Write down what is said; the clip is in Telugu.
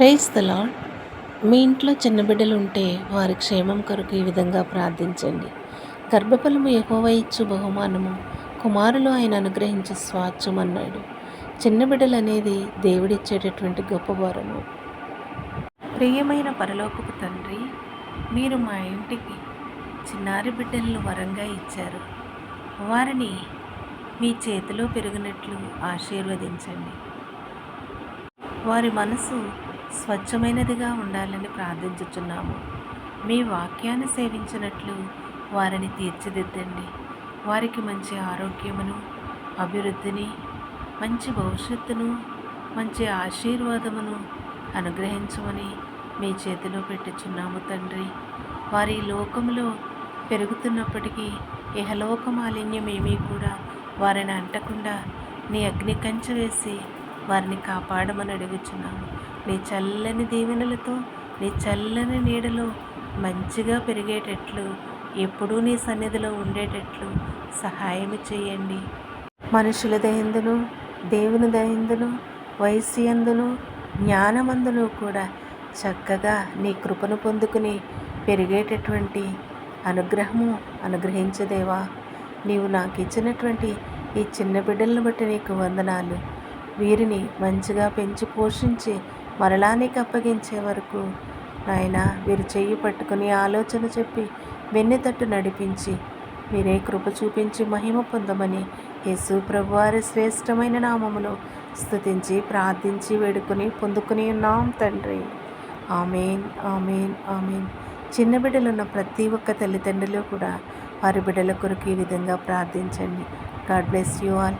ప్రైజ్ తలా మీ ఇంట్లో చిన్న బిడ్డలు ఉంటే వారి క్షేమం కొరకు ఈ విధంగా ప్రార్థించండి. గర్భఫలము యెహోవా ఇచ్చు బహుమానము. కుమారులు ఆయన అనుగ్రహించే స్వాచ్ఛం అన్నాడు చిన్న బిడ్డలు అనేది దేవుడిచ్చేటటువంటి గొప్ప వరము ప్రియమైన పరలోకపు తండ్రి మీరు మా ఇంటికి చిన్నారి బిడ్డలను వరంగా ఇచ్చారు. వారిని మీ చేతిలో పెరిగినట్లు ఆశీర్వదించండి. వారి మనసు స్వచ్ఛమైనదిగా ఉండాలని ప్రార్థించుచున్నాము. మీ వాక్యాన్ని సేవించినట్లు వారిని తీర్చిదిద్దండి. వారికి మంచి ఆరోగ్యమును అభివృద్ధిని మంచి భవిష్యత్తును మంచి ఆశీర్వాదమును అనుగ్రహించమని మీ చేతిలో పెట్టుచున్నాము తండ్రి. వారి లోకంలో పెరుగుతున్నప్పటికీ ఇహలోక మాలిన్యం ఏమీ కూడా వారిని అంటకుండా నీ అగ్ని కంచె వేసి వారిని కాపాడమని అడుగుచున్నాము. నీ చల్లని దీవెనలతో నీ చల్లని నీడలో మంచిగా పెరిగేటట్లు ఎప్పుడూ నీ సన్నిధిలో ఉండేటట్లు సహాయం చేయండి. మనుషుల దయందును దేవుని దయందును వయస్సు యందును జ్ఞానమందును కూడా చక్కగా నీ కృపను పొందుకుని పెరిగేటటువంటి అనుగ్రహము అనుగ్రహించదేవా. నీవు నాకు ఇచ్చినటువంటి ఈ చిన్న బిడ్డలను బట్టి నీకు వందనాలు. వీరిని మంచిగా పెంచి పోషించి మరలా నీకు అప్పగించే వరకు నాయన వీరు చెయ్యి పట్టుకుని ఆలోచన చెప్పి వెన్నెతట్టు నడిపించి మీరే కృప చూపించి మహిమ పొందమని యేసు ప్రభువారి శ్రేష్టమైన నామములో స్థుతించి ప్రార్థించి వేడుకొని పొందుకుని ఉన్నాం తండ్రి. Amen amen amen. చిన్న బిడ్డలున్న ప్రతి ఒక్క తల్లిదండ్రులు కూడా వారి బిడ్డల కొరకు ఈ విధంగా ప్రార్థించండి. God bless you all.